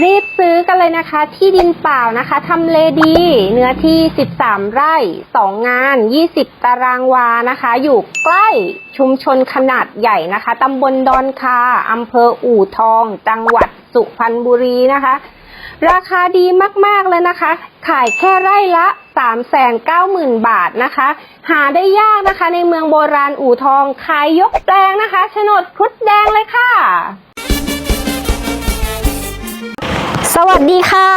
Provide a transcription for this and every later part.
รีบซื้อกันเลยนะคะ ที่ดินเปล่านะคะทำเลดี เนื้อที่ 13 ไร่ 2 งาน 20 ตารางวานะคะ อยู่ใกล้ชุมชนขนาดใหญ่นะคะตำบลดอนคาอำเภออู่ทอง จังหวัดสุพรรณบุรีนะคะ ราคาดีมาก ๆ เลยนะคะ ขายแค่ไร่ละ 390,000 บาทนะคะ หาได้ยากนะคะ ในเมืองโบราณอู่ทอง ขายยกแปลงนะคะโฉนดครุฑแดงเลยค่ะ สวัสดีค่ะ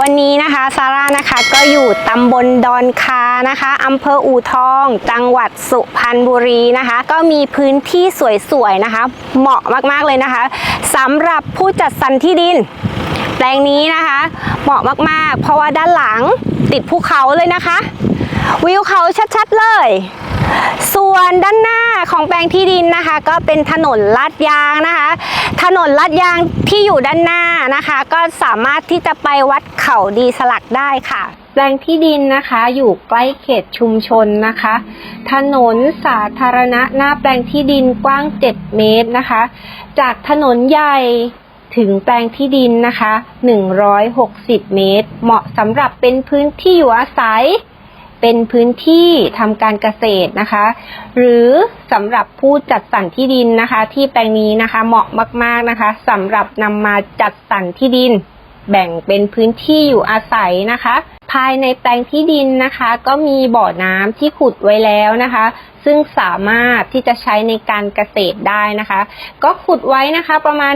วันนี้นะคะซาร่านะคะก็อยู่ตำบลดอนคานะคะอำเภออู่ทอง จังหวัดสุพรรณบุรีนะคะ ก็มีพื้นที่สวยๆนะคะ เหมาะมากๆเลยนะคะสำหรับผู้จัดสรรที่ดิน แปลงนี้นะคะ เหมาะมากๆ เพราะว่าด้านหลังติดภูเขาเลยนะคะ วิวเขาชัดๆเลย ส่วนด้านหน้าของแปลงที่ดินนะคะ ก็เป็นถนนลาดยางนะคะ ถนนลาดยางที่อยู่ด้านหน้านะคะ ก็สามารถที่จะไปวัดเขาดีสลักได้ค่ะ แปลงที่ดินนะคะอยู่ใกล้เขตชุมชนนะคะ ถนนสาธารณะหน้าแปลงที่ดินกว้าง 7 เมตรนะคะ จากถนนใหญ่ถึงแปลงที่ดินนะคะ 160 เมตร เหมาะสำหรับเป็นพื้นที่อยู่อาศัย เป็นพื้นที่ทำการเกษตรนะคะ หรือสำหรับผู้จัดสรรที่ดินนะคะ ที่แปลงนี้นะคะเหมาะมาก ๆนะคะสำหรับนำมาจัดสรรที่ดิน แบ่งเป็นพื้นที่อยู่อาศัยนะคะ ภายในแปลงที่ดินนะคะ ก็มีบ่อน้ำที่ขุดไว้แล้วนะคะ ซึ่งสามารถที่จะใช้ในการเกษตรได้นะคะ ก็ขุดไว้นะคะประมาณ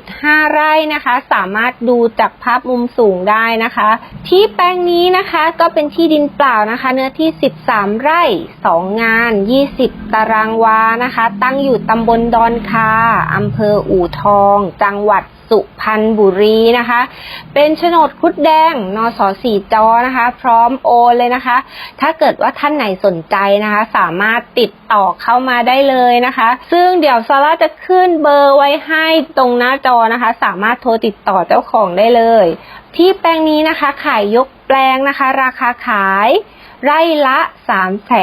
1.5 ไร่นะคะ สามารถดูจากภาพมุมสูงได้นะคะ ที่แปลงนี้นะคะก็เป็นที่ดินเปล่านะคะ เนื้อที่ 13 ไร่ 2 งาน 20 ตารางวานะคะ ตั้งอยู่ตำบลดอนคาอำเภออู่ทอง จังหวัดสุพรรณบุรีนะคะ เป็นโฉนดคุดแดงนสสี่จอนะคะ พร้อมโอนเลยนะคะ ถ้าเกิดว่าท่านไหนสนใจนะคะ สามารถติดต่อเข้ามาได้เลยนะคะ ซึ่งเดี๋ยวซาร่าจะขึ้นเบอร์ไว้ให้ตรงหน้าจอนะคะ สามารถโทรติดต่อเจ้าของได้เลย ที่แปลงนี้นะคะขายยก ลงนะคะ ราคาขายไร่ละ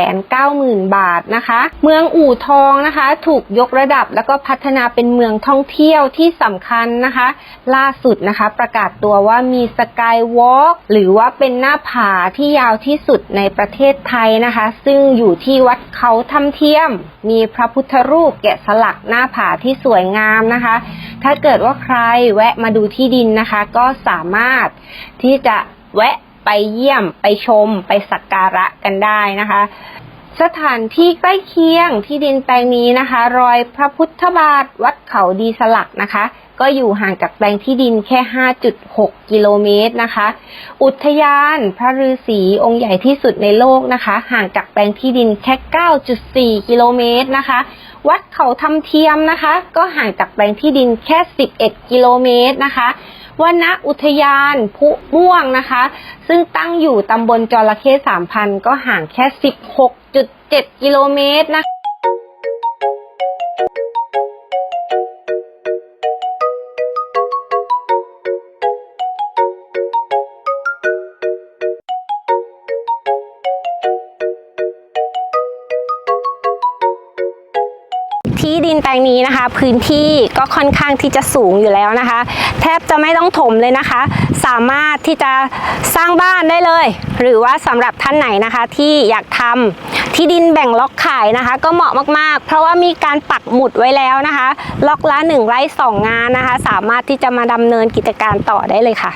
390,000 บาทนะคะ เมืองอู่ทองนะคะ ถูกยกระดับแล้วก็พัฒนาเป็นเมืองท่องเที่ยวที่สำคัญนะคะ ล่าสุดนะคะ ประกาศตัวว่ามีสกายวอล์กหรือว่าเป็นหน้าผาที่ยาวที่สุดในประเทศไทยนะคะ ซึ่งอยู่ที่วัดเขาถ้ำเทียม มีพระพุทธรูปแกะสลักหน้าผาที่สวยงามนะคะ ถ้าเกิดว่าใครแวะมาดูที่ดินนะคะ ก็สามารถที่จะแวะ ไปเยี่ยมไปชม ไปสักการะกันได้นะคะ สถานที่ใกล้เคียงที่ดินแปลงนี้นะคะ รอยพระพุทธบาทวัดเขาดีสลักนะคะ ก็อยู่ห่างจากแปลงที่ดินแค่ 5.6 กิโลเมตรนะคะ อุทยานพระฤาษีองค์ใหญ่ที่สุดในโลกนะคะ ห่างจากแปลงที่ดินแค่ 9.4 กิโลเมตรนะคะวัดเขาทำเทียมนะคะ ก็ห่างจากแปลงที่ดินแค่ 11 กิโลเมตรนะคะ วนอุทยานพุม่วงนะคะ ซึ่งตั้งอยู่ตำบลจระเข้สามพันก็ห่างแค่ 16.7 กิโลเมตรนะคะ ที่ดินแปลงนี้นะคะ พื้นที่ก็ค่อนข้างที่จะสูงอยู่แล้วนะคะ แทบจะไม่ต้องถมเลยนะคะ สามารถที่จะสร้างบ้านได้เลย หรือว่าสำหรับท่านไหนนะคะที่อยากทำที่ดินแบ่งล็อกขายนะคะ ก็เหมาะมากๆ เพราะว่ามีการปักหมุดไว้แล้วนะคะ ล็อกละ1ไร่2 งานนะคะ สามารถที่จะมาดำเนินกิจการต่อได้เลยค่ะ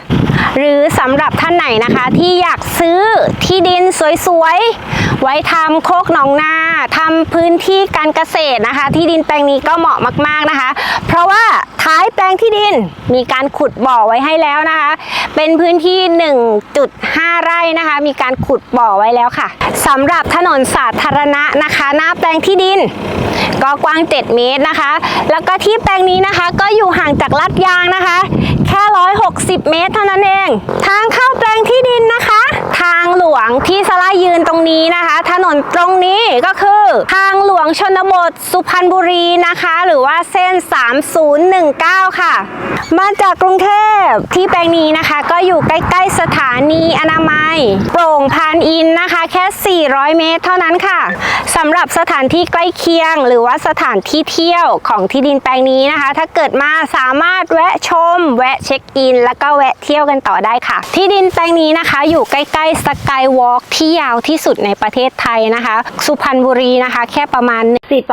หรือสำหรับท่านไหนนะคะที่อยากซื้อที่ดินสวยๆไว้ทำโคกหนองนาทำพื้นที่การเกษตรนะคะ ที่ดินแปลงนี้ก็เหมาะมาก ๆนะคะ เพราะว่าท้ายแปลงที่ดินมีการขุดบ่อไว้ให้แล้วนะคะ เป็นพื้นที่ 1.5 ไร่นะคะ มีการขุดบ่อไว้แล้วค่ะสำหรับถนนสาธารณะนะคะ หน้าแปลงที่ดินก็กว้าง 7 เมตรนะคะ แล้วก็ที่แปลงนี้นะคะก็อยู่ห่างจากลาดยางนะคะ แค่ 160 เมตรเท่านั้นเอง ทางเข้าแปลงที่ดินนะคะ วงที่สลายืนตรงนี้นะคะ ถนนตรงนี้ก็คือทางหลวงชนบทสุพรรณบุรีนะคะ หรือว่าเส้น 3019 ค่ะ มาจากกรุงเทพที่แปลงนี้นะคะ ก็อยู่ใกล้ ๆ สถานีอนามัย โปร่งพานอินนะคะ แค่ 400 เมตรเท่านั้นค่ะสำหรับสถานที่ใกล้เคียง หรือว่าสถานที่เที่ยวของที่ดินแปลงนี้นะคะ ถ้าเกิดมาสามารถแวะชม แวะเช็คอิน แล้วก็แวะเที่ยวกันต่อได้ค่ะ ที่ดินแปลงนี้นะคะ อยู่ใกล้ๆสกายวอล์กที่ยาวที่สุดในประเทศไทยนะคะ สุพรรณบุรีนะคะ แค่ประมาณ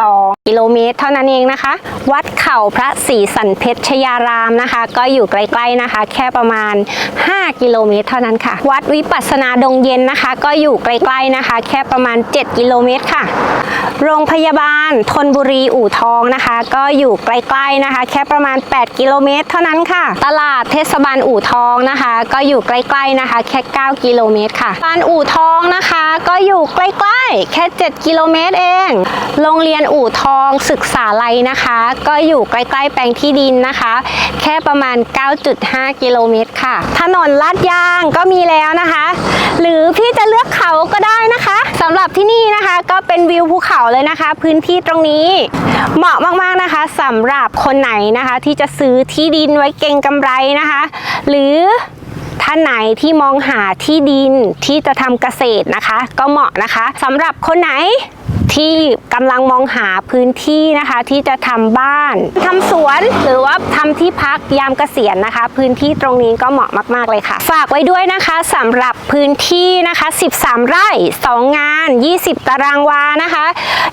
42กิโลเมตร เท่านั้นเองนะคะ วัดเขาพระศรีสันเพชรชยารามนะคะ ก็อยู่ใกล้ๆนะคะ แค่ประมาณ 5 กิโลเมตร เท่านั้นค่ะ วัดวิปัสนาดงเย็นนะคะ ก็อยู่ใกล้ๆนะคะ แค่ประมาณ 7 กิโลเมตรค่ะ โรงพยาบาลธนบุรีอู่ทองนะคะ ก็อยู่ใกล้ๆนะคะ แค่ประมาณ 8 กิโลเมตร เท่านั้นค่ะ ตลาดเทศบาลอู่ทองนะคะ ก็อยู่ใกล้ๆนะคะ แค่ 9 กิโลเมตรค่ะบ้านอู่ทองนะคะ ก็อยู่ใกล้ๆ แค่ 7 กิโลเมตรเอง โรงเรียนอู่ทองศึกษาลัยนะคะ ก็อยู่ใกล้ๆ แปลงที่ดินนะคะ แค่ประมาณ 9.5 กิโลเมตรค่ะ ถนนลาดยางก็มีแล้วนะคะ หรือพี่จะเลือกเขาก็ได้นะคะสำหรับที่นี่นะคะก็เป็นวิวภูเขาเลยนะคะ พื้นที่ตรงนี้เหมาะมากๆนะคะสำหรับคนไหนนะคะ ที่จะซื้อที่ดินไว้เก็งกำไรนะคะ หรือ ท่านไหนที่มองหาที่ดินที่จะทำเกษตรนะคะ ก็เหมาะนะคะสำหรับคนไหน ที่กำลังมองหาพื้นที่นะคะที่จะทำบ้านทำสวนหรือว่าทำที่พักยามเกษียณนะคะ พื้นที่ตรงนี้ก็เหมาะมาก ๆ เลยค่ะ ฝากไว้ด้วยนะคะสำหรับพื้นที่นะคะ 13 ไร่ 2 งาน 20 ตารางวานะคะ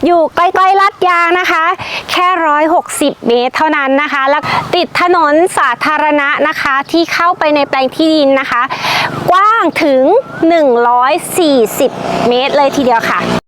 อยู่ใกล้ๆลาดยางนะคะ แค่ 160 เมตรเท่านั้นนะคะ แล้วติดถนนสาธารณะนะคะที่เข้าไปในแปลงที่ดินนะคะ กว้างถึง 140 เมตรเลยทีเดียวค่ะ